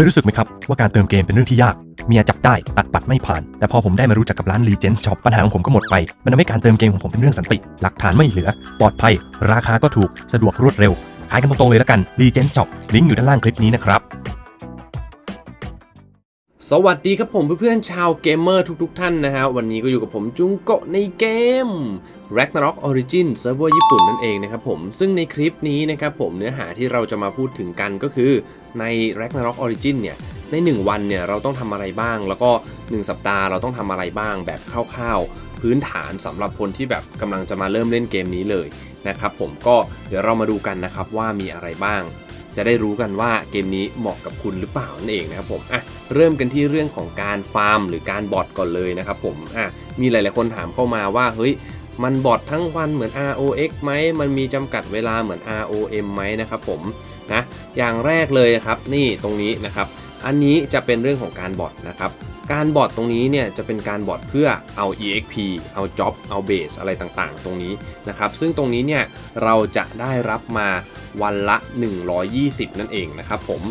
คยรู้สึกไหมครับ ว่าการเติมเกมเป็นเรื่องที่ยาก เมียจับได้ตัดบัตรไม่ผ่าน แต่พอผมได้มารู้จักกับร้าน Legends Shop ปัญหาของผมก็หมดไป มันทำให้การเติมเกมของผมเป็นเรื่องสันติ หลักฐานไม่เหลือ ปลอดภัย ราคาก็ถูกสะดวกรวดเร็ว ขายกันตรงๆเลยและกัน Legends Shop ลิงก์อยู่ด้านล่างคลิปนี้นะครับสวัสดีครับผมเพื่อนๆชาวเกมเมอร์ทุกๆท่านนะฮะ วันนี้ก็อยู่กับผมจุงโกะในเกม Ragnarok Origin เซิร์ฟเวอร์ญี่ปุ่นนั่นเองนะครับผมซึ่งในคลิปนี้นะครับผมเนื้อหาที่เราจะมาพูดถึงกันก็คือ ใน Ragnarok Origin เนี่ยใน 1 วันเนี่ยเราต้องทำอะไรบ้าง แล้วก็ 1 สัปดาห์เราต้องทำอะไรบ้างแบบคร่าวๆ พื้นฐานสำหรับคนที่แบบกำลังจะมาเริ่มเล่นเกมนี้เลยนะครับผมก็เดี๋ยวเรามาดูกันนะครับว่ามีอะไรบ้าง จะได้รู้กันว่าเกมนี้เหมาะกับคุณหรือเปล่านั่นเองนะครับผมอะเริ่มกันที่เรื่องของการฟาร์ม หรือการบอทก่อนเลยนะครับผมอะมีหลายๆคนถามเข้ามาว่าเฮ้ยมันบอททั้งวันเหมือน ROX ไหมมันมีจำกัดเวลาเหมือน ROM ไหมนะครับผม นะอย่างแรกเลยครับนี่ตรงนี้นะครับ อันนี้จะเป็นเรื่องของการบอทนะครับการบอทตรงนี้เนี่ยจะเป็นการบอทเพื่อเอา exp เอา job เอา base อะไรต่างๆ ตรงนี้นะครับ ซึ่งตรงนี้เนี่ยเราจะได้รับมาวันละ 120 นั่นเองนะครับผม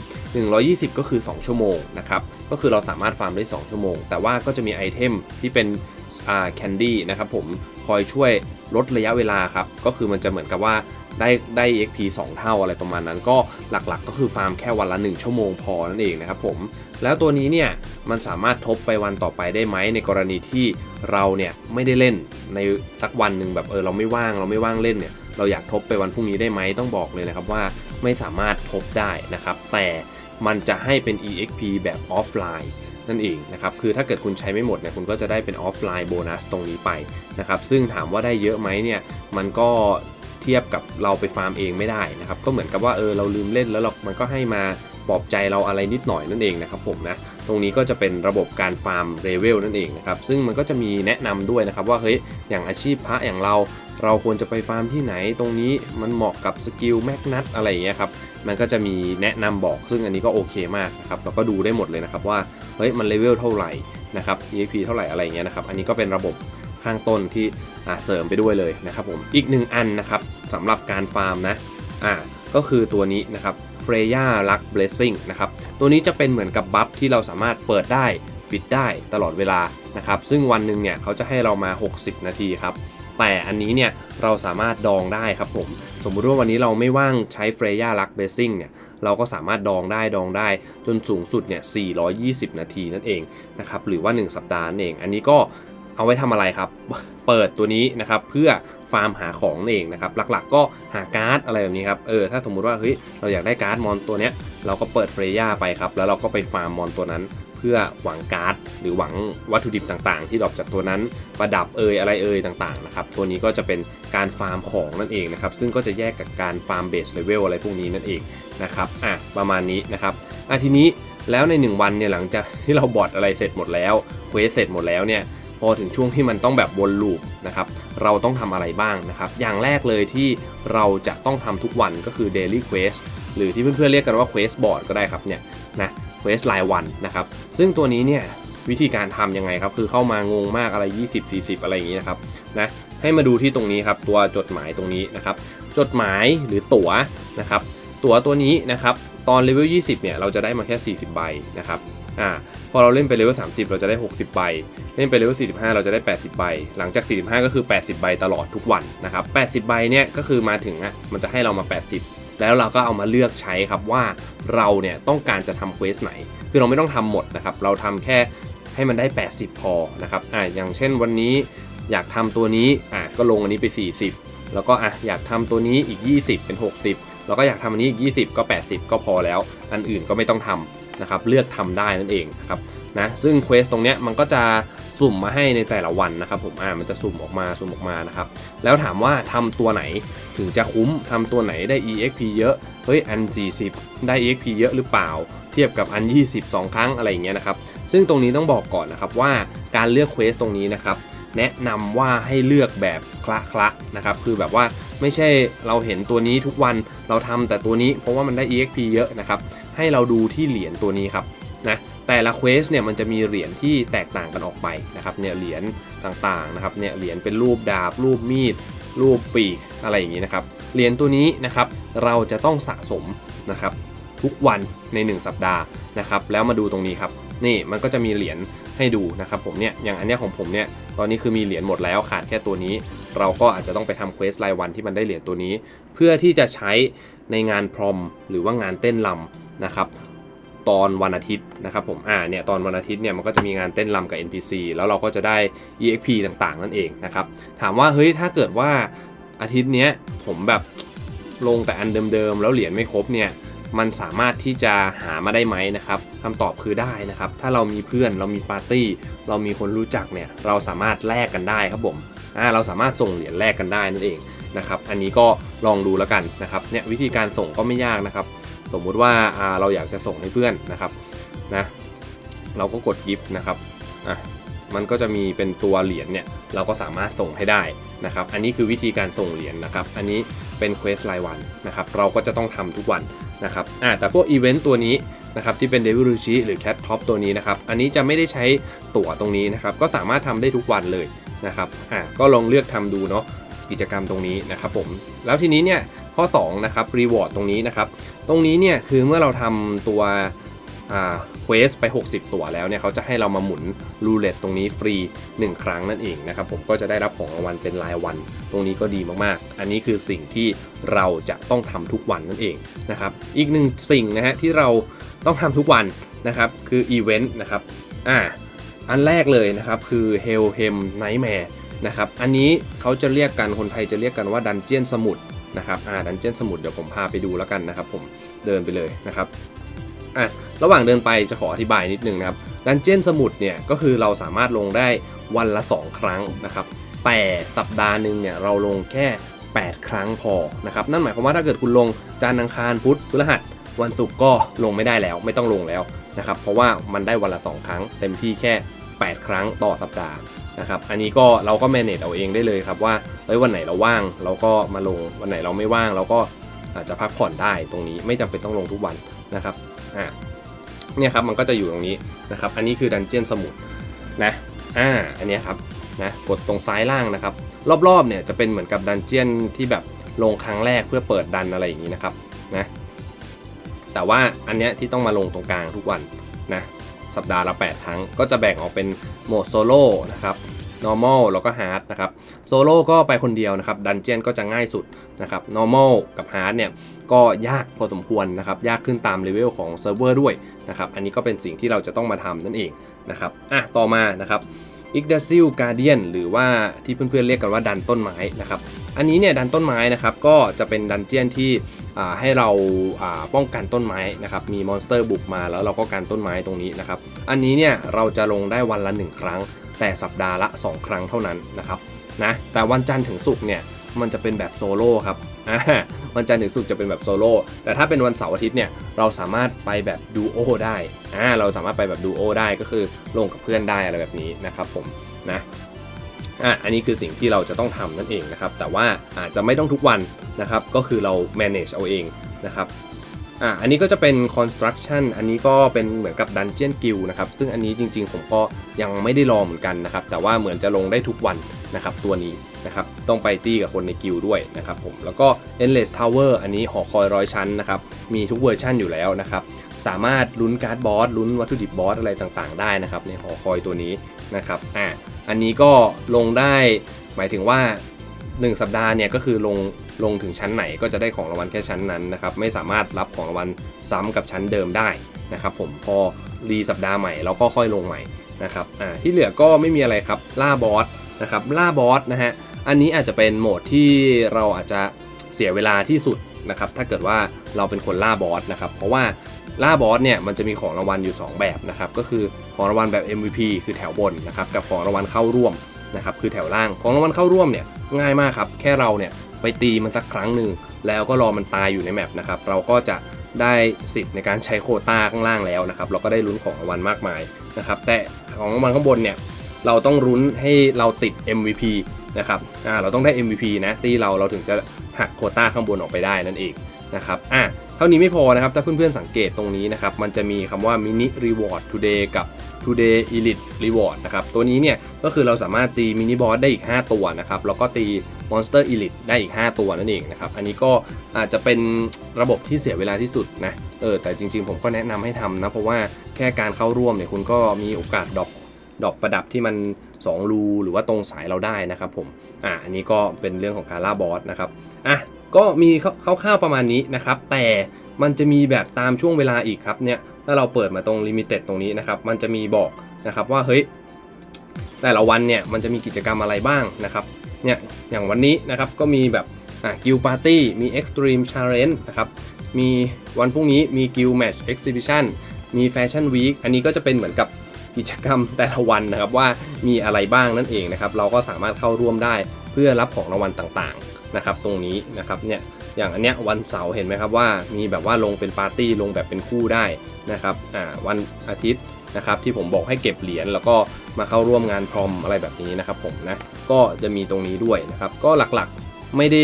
120 ก็คือ 2 ชั่วโมงนะครับ ก็คือเราสามารถฟาร์มได้ 2 ชั่วโมง แต่ว่าก็จะมีไอเทมที่เป็นอ่าแคนดี้นะครับผมคอยช่วยลดระยะเวลาครับ ก็คือมันจะเหมือนกับว่าได้ได้ exp 2 เท่าอะไรประมาณนั้น ก็หลักๆ ก็คือฟาร์มแค่วันละ 1 ชั่วโมงพอนั่นเองนะครับผม แล้วตัวนี้เนี่ยมันสามารถทบไปวันต่อไปได้ไหมในกรณีที่เราเนี่ยไม่ได้เล่นในสักวันหนึ่งแบบเออเราไม่ว่างเราไม่ว่างเล่นเนี่ยเราอยากทบไปวันพรุ่งนี้ได้ไหมต้องบอกเลยนะครับว่าไม่สามารถทบได้นะครับ แต่ มันจะให้เป็น exp แบบออฟไลน์นั่นเองนะครับ คือถ้าเกิดคุณใช้ไม่หมดเนี่ยคุณก็จะได้เป็นออฟไลน์โบนัสตรงนี้ไปนะครับ ซึ่งถามว่าได้เยอะไหมเนี่ย มันก็เทียบกับเราไปฟาร์มเองไม่ได้นะครับ ก็เหมือนกับว่าเออเราลืมเล่นแล้วเรามันก็ให้มาปลอบใจเราอะไรนิดหน่อยนั่นเองนะครับผมนะ ตรงนี้ก็จะเป็นระบบการฟาร์มเลเวลนั่นเองนะครับ ซึ่งมันก็จะมีแนะนำด้วยนะครับว่าเฮ้ย อย่างอาชีพพระอย่างเรา เราควรจะไปฟาร์มที่ไหน ตรงนี้มันเหมาะกับสกิลแมกนัตอะไรอย่างเงี้ยครับ มันก็จะมีแนะนำบอกซึ่งอันนี้ก็โอเคมากนะครับแล้วก็ดูได้หมดเลยนะครับว่าเฮ้ยมันเลเวลเท่าไหร่นะครับ EXP เท่าไหร่อะไรเงี้ยนะครับอันนี้ก็เป็นระบบข้างต้นที่เสริมไปด้วยเลยนะครับผมอีกหนึ่งอันนะครับสำหรับการฟาร์มนะอ่าก็คือตัวนี้นะครับ Freya Luck Blessing นะครับตัวนี้จะเป็นเหมือนกับบัฟที่เราสามารถเปิดได้ปิดได้ตลอดเวลานะครับซึ่งวันหนึ่งเนี่ยเขาจะให้เรามา 60 นาทีครับแต่อันนี้เนี่ยเราสามารถดองได้ครับผม สมมุติว่าวันนี้เราไม่ว่างใช้ Freya Luck Blessing เนี่ยเราก็สามารถดองได้ดองได้จนสูงสุดเนี่ย 420 นาทีนั่นเองนะครับหรือว่า 1 สัปดาห์นั่นเอง อันนี้ก็เอาไว้ทำอะไรครับ เปิดตัวนี้นะครับเพื่อฟาร์มหาของนั่นเองนะครับหลักๆก็หาการ์ดอะไรแบบนี้ครับเออถ้าสมมุติว่าเฮ้ยเราอยากได้การ์ดมอนตัวเนี้ยเราก็เปิดเฟรย่าไปครับแล้วเราก็ไปฟาร์มมอนตัวนั้น เพื่อหวังการ์ด หรือหวังวัตถุดิบต่างๆ ที่ดรอปจากตัวนั้นประดับเอยอะไรเอยต่างๆนะครับตัวนี้ก็จะเป็นการฟาร์มของนั่นเองนะครับซึ่งก็จะแยกกับการฟาร์มเบสเลเวลอะไรพวกนี้นั่นเองนะครับอะประมาณนี้นะครับอะทีนี้แล้วใน 1 วันเนี่ยหลังจากที่เราบอดอะไรเสร็จหมดแล้วเควสเสร็จหมดแล้วเนี่ยพอถึงช่วงที่มันต้องแบบวนลูปนะครับเราต้องทำอะไรบ้างนะครับ อย่างแรกเลยที่เราจะต้องทำทุกวันก็คือ Daily Quest หรือที่เพื่อนๆเรียกกันว่า Quest Board ก็ได้ครับเนี่ยนะ Quest รายวันนะครับ ซึ่งตัวนี้เนี่ยวิธีการทำยังไงครับ คือเข้ามางงมากอะไร 20 40 อะไรอย่างนี้นะครับนะให้มาดูที่ตรงนี้ครับตัวจดหมายตรงนี้นะครับ จดหมายหรือตั๋วนะครับ ตั๋วตัวนี้นะครับ ตอนเลเวล 20 เนี่ย เราจะได้มาแค่ 40 ใบนะครับอ่าพอเราเล่นไปเลเวล 30 เราจะได้ 60 ใบ เล่นไปเลเวล 45 เราจะได้ 80 ใบ หลังจาก 45 ก็คือ 80 ใบตลอดทุกวันนะครับ 80 ใบเนี่ยก็คือมาถึงอะมันจะให้เรามา 80 แล้วเราก็เอามาเลือกใช้ครับว่าเราเนี่ยต้องการจะทำเควสไหน คือเราไม่ต้องทำหมดนะครับ เราทำแค่ให้มันได้ 80 พอนะครับอ่าอย่างเช่นวันนี้อยากทำตัวนี้อะก็ลงอันนี้ไป 40 แล้วก็อะอยากทำตัวนี้อีก 20 เป็น 60 แล้วก็อยากทำอันนี้อีก 20 ก็ 80 ก็พอแล้ว อันอื่นก็ไม่ต้องทำนะครับเลือกทำได้นั่นเองนะครับนะซึ่งเควสตรงเนี้ยมันก็จะ สุ่มมาให้ในแต่ละวันนะครับผมอ่ามันจะสุ่มออกมาสุ่มออกมานะครับแล้วถามว่าทำตัวไหนถึงจะคุ้มทำตัวไหนได้ exp เยอะเฮ้ยอัน 40 ได้ exp เยอะหรือเปล่า เทียบกับอัน 20 2 ครั้งอะไรอย่างเงี้ยนะครับซึ่งตรงนี้ต้องบอกก่อนนะครับว่าการเลือกเควสตรงนี้นะครับแนะนำว่าให้เลือกแบบคละคละนะครับคือแบบว่าไม่ใช่เราเห็นตัวนี้ทุกวันเราทำแต่ตัวนี้เพราะว่ามันได้ exp เยอะนะครับให้เราดูที่เหรียญตัวนี้ครับนะ แต่ละเควสเนี่ยมันจะมีเหรียญที่แตกต่างกันออกไปนะครับเนี่ยเหรียญต่างๆนะครับเนี่ยเหรียญเป็นรูปดาบ รูปมีด รูปปีกอะไรอย่างนี้นะครับเหรียญตัวนี้นะครับเราจะต้องสะสมนะครับทุกวันใน 1 สัปดาห์นะครับแล้วมาดูตรงนี้ครับนี่มันก็จะมีเหรียญให้ดูนะครับผมเนี่ยอย่างอันเนี้ยของผมเนี่ยตอนนี้คือมีเหรียญหมดแล้วขาดแค่ตัวนี้ เราก็อาจจะต้องไปทำเควสรายวันที่มันได้เหรียญตัวนี้ เพื่อที่จะใช้ในงานพรอมหรือว่างานเต้นลำนะครับ ตอนวันอาทิตย์นะครับผมอ่าเนี่ยตอนวันอาทิตย์เนี่ยมันก็จะมีงานเต้นลำกับ NPC แล้วเราก็จะได้ EXP ต่างๆ นั่นเองนะครับถามว่าเฮ้ยถ้าเกิดว่าอาทิตย์เนี้ยผมแบบลงแต่อันเดิมๆแล้วเหรียญไม่ครบเนี่ยมันสามารถที่จะหามาได้ไหมนะครับคำตอบคือได้นะครับ ถ้าเรามีเพื่อนเรามีปาร์ตี้ เรามีคนรู้จักเนี่ยเราสามารถแลกกันได้ครับผมอ่าเราสามารถส่งเหรียญแลกกันได้นั่นเองนะครับ อันนี้ก็ลองดูแล้วกันนะครับเนี่ยวิธีการส่งก็ไม่ยากนะครับ สมมุติว่าเราอยากจะส่งให้เพื่อนนะครับนะเราก็กดกิฟต์นะครับอะมันก็จะมีเป็นตัวเหรียญเนี่ยเราก็สามารถส่งให้ได้นะครับ อันนี้คือวิธีการส่งเหรียญนะครับ อันนี้เป็นเควสรายวันนะครับ เราก็จะต้องทำทุกวันนะครับอ่าแต่พวกอีเวนต์ตัวนี้นะครับที่เป็นเดวิ l ูชิหรือแคทท็อปตัวนี้นะครับ อันนี้จะไม่ได้ใช้ตั๋วตรงนี้นะครับ ก็สามารถทำได้ทุกวันเลยนะครับอ่าก็ลองเลือกทำดูเนาะกิจกรรมตรงนี้นะครับผม แล้วทีนี้เนี่ย ข้อ2นะครับรีวอร์ดตรงนี้นะครับ ตรงนี้เนี่ยคือเมื่อเราทำตัวเควสไป 60 ตัวแล้วเนี่ยเขาจะให้เรามาหมุนรูเล็ตตรงนี้ฟรี 1 ครั้งนั่นเองนะครับผมก็จะได้รับของรางวัลเป็นรายวัน ตรงนี้ก็ดีมากๆ อันนี้คือสิ่งที่เราจะต้องทำทุกวันนั่นเองนะครับอีกหนึ่งสิ่งนะฮะที่เราต้องทำทุกวันนะครับคืออีเวนต์นะครับอ่าอันแรกเลยนะครับคือ Hell Hem Nightmare นะครับอันนี้เขาจะเรียกกันคนไทยจะเรียกกันว่าดันเจียนสมุทร นะครับอ่าดันเจียนสมุทรเดี๋ยวผมพาไปดูแล้วกันนะครับผมเดินไปเลยนะครับอะระหว่างเดินไปจะขออธิบายนิดนึงนะครับดันเจียนสมุทรเนี่ยก็คือเราสามารถลงได้วันละ 2 ครั้งนะครับแต่สัปดาห์หนึ่งเนี่ยเราลงแค่ 8 ครั้งพอนะครับนั่นหมายความว่าถ้าเกิดคุณลงจันทร์อังคารพุธพฤหัสวันศุกร์ก็ลงไม่ได้แล้วไม่ต้องลงแล้วนะครับเพราะว่ามันได้วันละ 2 ครั้ง เต็มที่แค่ 8 ครั้งต่อสัปดาห์ นะครับอันนี้ก็เราก็ manage เอาเองได้เลยครับว่าเอ้ยวันไหนเราว่างเราก็มาลงวันไหนเราไม่ว่างเราก็อาจจะพักผ่อนได้ตรงนี้ไม่จำเป็นต้องลงทุกวันนะครับอ่าเนี่ยครับมันก็จะอยู่ตรงนี้นะครับอันนี้คือดันเจียนสมุทรนะอ่าอันนี้ครับนะกดตรงซ้ายล่างนะครับ รอบๆเนี่ยจะเป็นเหมือนกับดันเจียนที่แบบลงครั้งแรกเพื่อเปิดดันอะไรอย่างนี้นะครับนะแต่ว่าอันเนี้ยที่ต้องมาลงตรงกลางทุกวันนะ สัปดาห์ละ 8 ครั้ง ก็จะแบ่งออกเป็นโหมดโซโล่นะครับ normal แล้วก็ hard นะครับ โซโล่ก็ไปคนเดียวนะครับ ดันเจียนก็จะง่ายสุดนะครับ normal กับ hard เนี่ยก็ยากพอสมควรนะครับ ยากขึ้นตามเลเวลของเซิร์ฟเวอร์ด้วยนะครับ อันนี้ก็เป็นสิ่งที่เราจะต้องมาทำนั่นเองนะครับ อะ ต่อมานะครับอิกดาซิลการเดียนหรือว่าที่เพื่อนๆเรียกกันว่าดันต้นไม้นะครับ อันนี้เนี่ยดันต้นไม้นะครับก็จะเป็นดันเจียนที่ ให้เราอ่าป้องกันต้นไม้นะครับมีมอนสเตอร์บุกมาแล้วเราก็กันต้นไม้ตรงนี้นะครับอันนี้เนี่ยเราจะลงได้วันละ 1 ครั้ง แต่สัปดาห์ละ 2 ครั้งเท่านั้นนะครับนะแต่วันจันทร์ถึงศุกร์เนี่ยมันจะเป็นแบบโซโล่ครับวันจันทร์ถึงศุกร์จะเป็นแบบโซโล่แต่ถ้าเป็นวันเสาร์อาทิตย์เนี่ยเราสามารถไปแบบดูโอได้เราสามารถไปแบบดูโอได้ก็คือลงกับเพื่อนได้อะไรแบบนี้นะครับผมนะ อะอันนี้คือสิ่งที่เราจะต้องทำนั่นเองนะครับ แต่ว่าอาจจะไม่ต้องทุกวันนะครับ ก็คือเรา manage เอาเองนะครับอะอันนี้ก็จะเป็น construction อันนี้ก็เป็นเหมือนกับ dungeon guild นะครับ ซึ่งอันนี้จริงๆ ผมก็ยังไม่ได้ลองเหมือนกันนะครับ แต่ว่าเหมือนจะลงได้ทุกวันนะครับตัวนี้นะครับ ต้องไปตีกับคนในกิลด์ด้วยนะครับผม แล้วก็ endless tower อันนี้หอคอยร้อยชั้นนะครับ มีทุกเวอร์ชันอยู่แล้วนะครับ สามารถลุ้นการ์ดบอส ลุ้นวัตถุดิบบอสอะไรต่างๆ ได้นะครับในหอคอยตัวนี้ นะครับอะอันนี้ก็ลงได้หมายถึงว่า 1 สัปดาห์เนี่ยก็คือลงลงถึงชั้นไหนก็จะได้ของรางวัลแค่ชั้นนั้นนะครับไม่สามารถรับของรางวัลซ้ำกับชั้นเดิมได้นะครับผมพอรีสัปดาห์ใหม่เราก็ค่อยลงใหม่นะครับอ่าที่เหลือก็ไม่มีอะไรครับล่าบอสนะครับล่าบอสนะฮะอันนี้อาจจะเป็นโหมดที่เราอาจจะเสียเวลาที่สุดนะครับถ้าเกิดว่าเราเป็นคนล่าบอสนะครับเพราะว่า ล่าบอสเนี่ยมันจะมีของรางวัลอยู่ 2 แบบนะครับก็คือของรางวัลแบบ MVP คือแถวบนนะครับกับของรางวัลเข้าร่วมนะครับคือแถวล่างของรางวัลเข้าร่วมเนี่ยง่ายมากครับแค่เราเนี่ยไปตีมันสักครั้งหนึ่งแล้วก็รอมันตายอยู่ในแมปนะครับเราก็จะได้สิทธิ์ในการใช้โคต้าข้างล่างแล้วนะครับเราก็ได้ลุ้นของรางวัลมากมายนะครับแต่ของรางวัลข้างบนเนี่ยเราต้องรุ้นให้เราติด MVP นะครับอ่าเราต้องได้ MVP นะตีเราเราถึงจะหักโคต้าข้างบนออกไปได้นั่นเอง นะครับอะเท่านี้ไม่พอนะครับ ถ้าเพื่อนๆสังเกตตรงนี้นะครับ มันจะมีคำว่า mini reward today กับ Today Elite Reward นะครับ ตัวนี้เนี่ยก็คือเราสามารถตีมินิบอสได้อีก 5 ตัวนะครับ แล้วก็ตี Monster Elite ได้อีก 5 ตัวนั่นเองนะครับ อันนี้ก็อาจจะเป็นระบบที่เสียเวลาที่สุดนะ เออ แต่จริงๆผมก็แนะนำให้ทำนะ เพราะว่าแค่การเข้าร่วมเนี่ยคุณก็มีโอกาสดรอปดอปประดับที่มัน 2 รู หรือว่าตรงสายเราได้นะครับผม อะอันนี้ก็เป็นเรื่องของการล่าบอสนะครับ อะ ก็มีคร่าวๆประมาณนี้นะครับ แต่มันจะมีแบบตามช่วงเวลาอีกครับเนี่ยถ้าเราเปิดมาตรงลิมิเต็ดตรงนี้นะครับมันจะมีบอกนะครับว่าเฮ้ยแต่ละวันเนี่ยมันจะมีกิจกรรมอะไรบ้างนะครับเนี่ยอย่างวันนี้นะครับก็มีแบบอะกิลปาร์ตี้มี Extreme Challenge นะครับมีวันพรุ่งนี้มีกิลแมช h Exhibition มีแฟชั่นวีคอันนี้ก็จะเป็นเหมือนกับกิจกรรมแต่ละวันนะครับว่ามีอะไรบ้างนั่นเองนะครับเราก็สามารถเข้าร่วมได้เพื่อรับของรางวัลต่างๆ นะครับตรงนี้นะครับเนี่ยอย่างอันเนี้ยวันเสาร์เห็นไหมครับว่ามีแบบว่าลงเป็นปาร์ตี้ลงแบบเป็นคู่ได้นะครับอ่าวันอาทิตย์นะครับที่ผมบอกให้เก็บเหรียญแล้วก็มาเข้าร่วมงานพรอมอะไรแบบนี้นะครับผมนะก็จะมีตรงนี้ด้วยนะครับก็หลักๆไม่ได้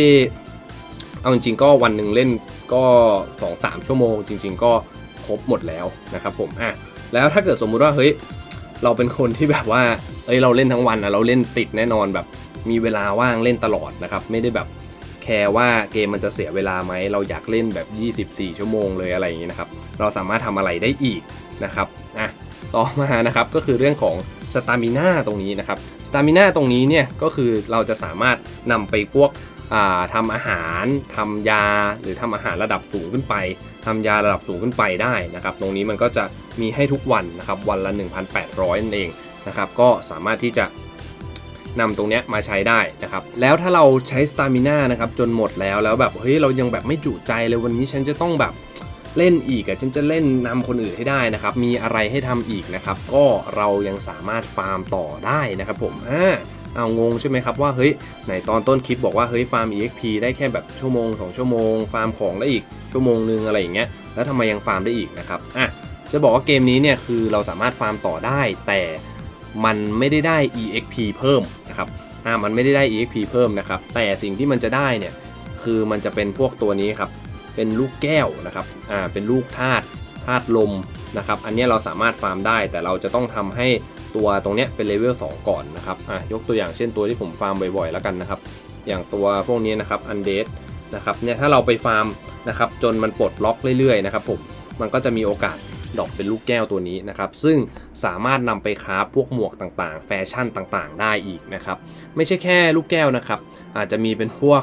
เอาจริงๆก็วันหนึ่งเล่นก็2-3ชั่วโมง จริง ๆ ก็ครบหมดแล้วนะครับผมอะแล้วถ้าเกิดสมมุติว่าเฮ้ยเราเป็นคนที่แบบว่าเอ้ยเราเล่นทั้งวันนะเราเล่นติดแน่นอนแบบ มีเวลาว่างเล่นตลอดนะครับ ไม่ได้แบบแคร์ว่าเกมมันจะเสียเวลาไหม เราอยากเล่นแบบ 24 ชั่วโมงเลยอะไรอย่างนี้นะครับ เราสามารถทำอะไรได้อีกนะครับอะต่อมานะครับก็คือเรื่องของสตามิน่าตรงนี้นะครับสตามิน่าตรงนี้เนี่ยก็คือเราจะสามารถนำไปพวกอ่าทำอาหารทำยาหรือทำอาหารระดับสูงขึ้นไปทำยาระดับสูงขึ้นไปได้นะครับ ตรงนี้มันก็จะมีให้ทุกวันนะครับวันละ 1,800นั่นเองนะครับก็สามารถที่จะ นำตรงเนี้ยมาใช้ได้นะครับ แล้วถ้าเราใช้สตามิน่านะครับจนหมดแล้วแล้วแบบเฮ้ยเรายังแบบไม่จุใจเลยวันนี้ฉันจะต้องแบบเล่นอีกอะฉันจะเล่นนำคนอื่นให้ได้นะครับ มีอะไรให้ทำอีกนะครับ ก็เรายังสามารถฟาร์มต่อได้นะครับผมอ่าเอางงใช่ไหมครับว่าเฮ้ยไหนตอนต้นคลิปบอกว่าเฮ้ยฟาร์ม EXP ได้แค่แบบชั่วโมง2ชั่วโมง ฟาร์มของได้อีกชั่วโมงนึงอะไรอย่างเงี้ยแล้วทำไมยังฟาร์มได้อีกนะครับอะจะบอกว่าเกมนี้เนี่ยคือเราสามารถฟาร์มต่อได้ แต่มันไม่ได้ได้ EXP เพิ่ม อ่ามันไม่ได้ได้ EXP เพิ่มนะครับ แต่สิ่งที่มันจะได้เนี่ยคือมันจะเป็นพวกตัวนี้ครับ เป็นลูกแก้วนะครับ อ่า เป็นลูกธาตุธาตุลมนะครับ อันนี้เราสามารถฟาร์มได้ แต่เราจะต้องทำให้ตัวตรงเนี้ยเป็นเลเวล2ก่อนนะครับ อะยกตัวอย่างเช่นตัวที่ผมฟาร์มบ่อยๆแล้วกันนะครับ อย่างตัวพวกนี้นะครับอันเดสนะครับ เนี่ยถ้าเราไปฟาร์มนะครับจนมันปลดล็อกเรื่อยๆนะครับผม มันก็จะมีโอกาส ดอกเป็นลูกแก้วตัวนี้นะครับ ซึ่งสามารถนำไปคราฟพวกหมวกต่างๆ แฟชั่นต่างๆ ได้อีกนะครับ ไม่ใช่แค่ลูกแก้วนะครับ อาจจะมีเป็นพวก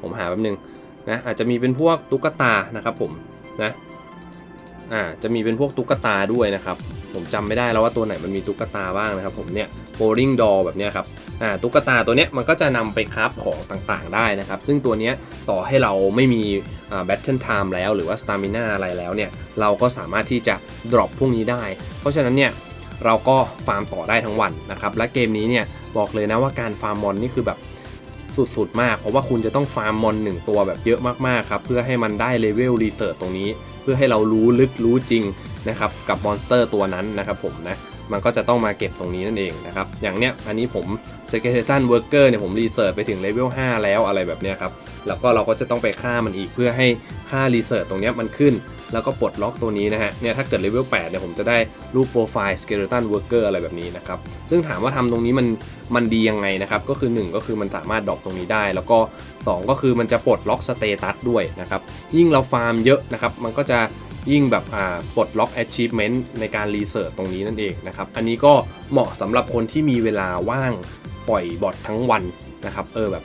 ผมหาแป๊บนึงนะอาจจะมีเป็นพวกตุ๊กตานะครับผมนะอ่าจะมีเป็นพวกตุ๊กตาด้วยนะครับ ผมจำไม่ได้แล้วว่าตัวไหนมันมีตุ๊กตาบ้างนะครับผมเนี่ยโ o ลิงดอแบบนี้ครับอ่าตุ๊กตาตัวเนี้ยมันก็จะนำไปคราฟของต่างๆได้นะครับ ซึ่งตัวเนี้ยต่อให้เราไม่มีอ่า battle time แล้วหรือว่า stamina อะไรแล้วเนี่ยเราก็สามารถที่จะ drop พวกนี้ได้ เพราะฉะนั้นเนี่ยเราก็ฟาร์มต่อได้ทั้งวันนะครับและเกมนี้เนี่ยบอกเลยนะว่าการฟาร์มมอนนี่คือแบบสุดๆมาก เพราะว่าคุณจะต้องฟาร์มมอนหนึ่งตัวแบบเยอะมากๆครับเพื่อให้มันได้เลเวลรีเสิร์ชตรงนี้ เพื่อให้เรารู้ลึกรู้จริง นะครับกับมอนสเตอร์ตัวนั้นนะครับผมนะมันก็จะต้องมาเก็บตรงนี้นั่นเองนะครับอย่างเนี้ยอันนี้ผม s e c r e t a r Worker เกอร์เนี่ยผมรีเสิร์ชไปถึงเลเวล5แล้วอะไรแบบเนี้ยครับแล้วก็เราก็จะต้องไปฆ่ามันอีกเพื่อให้ค่ารีเสิร์ชตรงเนี้ยมันขึ้น แล้วก็ปลดล็อกตัวนี้นะฮะเนี่ยถ้าเกิดเลเวล8เนี่ยผมจะได้รูปโปรไฟล์ Skeleton Worker อร์อะไรแบบนี้นะครับซึ่งถามว่าทำตรงนี้มันมันดียังไงนะครับก็คือ 1 ก็คือมันสามารถดรอปตรงนี้ได้ แล้วก็ 2 ก็คือมันจะปลดล็อกสเตตัสด้วยนะครับยิ่งเราฟาร์มเยอะนะครับมันก็จะ ยิ่งแบบอ่าปลดล็อก achievement ในการรีเสิร์ชตรงนี้นั่นเองนะครับ อันนี้ก็เหมาะสำหรับคนที่มีเวลาว่างปล่อยบอททั้งวันนะครับ เออแบบ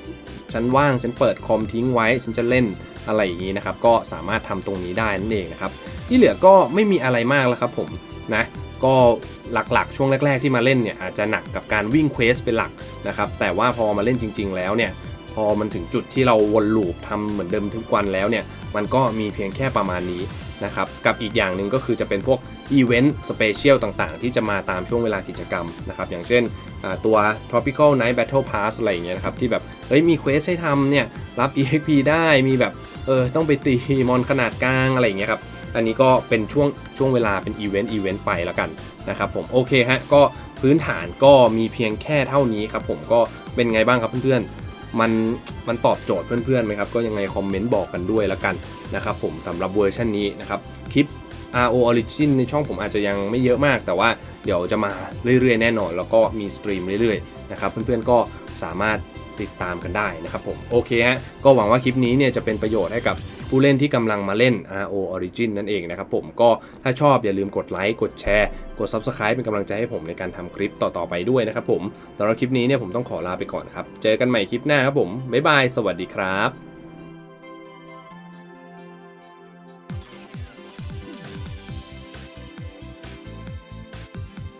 ฉันว่างฉันเปิดคอมทิ้งไว้ ฉันจะเล่นอะไรอย่างนี้นะครับ ก็สามารถทำตรงนี้ได้นั่นเองนะครับ ที่เหลือก็ไม่มีอะไรมากแล้วครับผมนะก็หลักๆ ช่วงแรก ๆ ที่มาเล่นเนี่ยอาจจะหนักกับการวิ่งเควสเป็นหลักนะครับ แต่ว่าพอมาเล่นจริง ๆ แล้วเนี่ยพอมันถึงจุดที่เราวนลูปทำเหมือนเดิมทุกวันแล้วเนี่ย มันก็มีเพียงแค่ประมาณนี้ นะครับกับอีกอย่างหนึ่งก็คือจะเป็นพวกอีเวนต์สเปเชียลต่างๆ ที่จะมาตามช่วงเวลากิจกรรมนะครับอย่างเช่นตัว tropical night battle pass อะไรอย่างเงี้ยนะครับที่แบบเฮ้ยมีเควสให้ทำเนี่ยรับ EXP ได้มีแบบเออต้องไปตีมอนขนาดกลางอะไรอย่างเงี้ยครับอันนี้ก็เป็นช่วงช่วงเวลาเป็นอีเวนต์อีเวนต์ไปแล้วกันนะครับผมโอเคฮะก็พื้นฐานก็มีเพียงแค่เท่านี้ครับผมก็เป็นไงบ้างครับเพื่อนๆมันมันตอบโจทย์เพื่อนๆไหมครับก็ยังไงคอมเมนต์บอกกันด้วยแล้วกัน นะครับผมสำหรับเวอร์ชันนี้นะครับคลิป RO Origin ในช่องผมอาจจะยังไม่เยอะมาก แต่ว่าเดี๋ยวจะมาเรื่อยๆ แน่นอน แล้วก็มีสตรีมเรื่อยๆนะครับเพื่อนๆก็สามารถติดตามกันได้นะครับผมโอเคฮะก็หวังว่าคลิปนี้เนี่ยจะเป็นประโยชน์ให้กับผู้เล่นที่กำลังมาเล่น RO Origin นั่นเองนะครับผมก็ถ้าชอบอย่าลืมกดไลค์กดแชร์ กด Subscribe เป็นกำลังใจให้ผมในการทำคลิปต่อๆไปด้วยนะครับผมสำหรับคลิปนี้เนี่ยผมต้องขอลาไปก่อนครับ เจอกันใหม่คลิปหน้าครับผมบ๊ายบายสวัสดีครับ